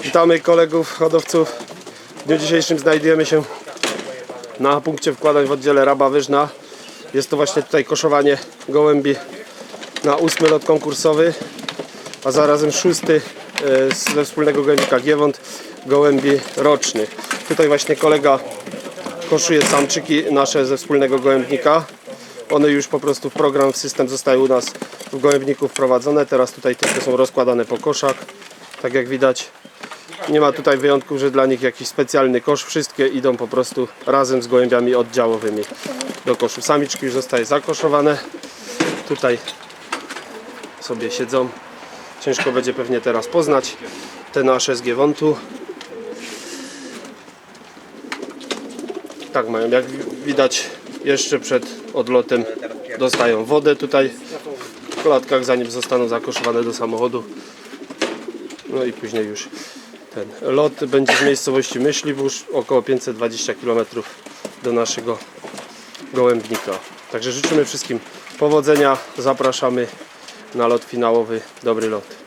Witamy kolegów hodowców. W dniu dzisiejszym znajdujemy się na punkcie wkładań w oddziale Raba Wyżna. Jest to właśnie tutaj koszowanie gołębi na ósmy lot konkursowy, a zarazem szósty e, ze wspólnego gołębnika Giewont gołębi rocznych. Tutaj właśnie kolega koszuje samczyki nasze ze wspólnego gołębnika. One już po prostu w program, w system zostały u nas w gołębniku wprowadzone. Teraz tutaj tylko są rozkładane po koszach. Tak jak widać, nie ma tutaj wyjątków, że dla nich jakiś specjalny kosz. Wszystkie idą po prostu razem z gołębiami oddziałowymi do koszu. Samiczki już zostaje zakoszowane. Tutaj sobie siedzą. Ciężko będzie pewnie teraz poznać te nasze z Giewontu. Tak mają, jak widać jeszcze przed odlotem dostają wodę tutaj w klatkach zanim zostaną zakoszowane do samochodu. No i później już ten lot będzie z miejscowości Myśliwóż około 520 km do naszego gołębnika. Także życzymy wszystkim powodzenia, zapraszamy na lot finałowy. Dobry lot.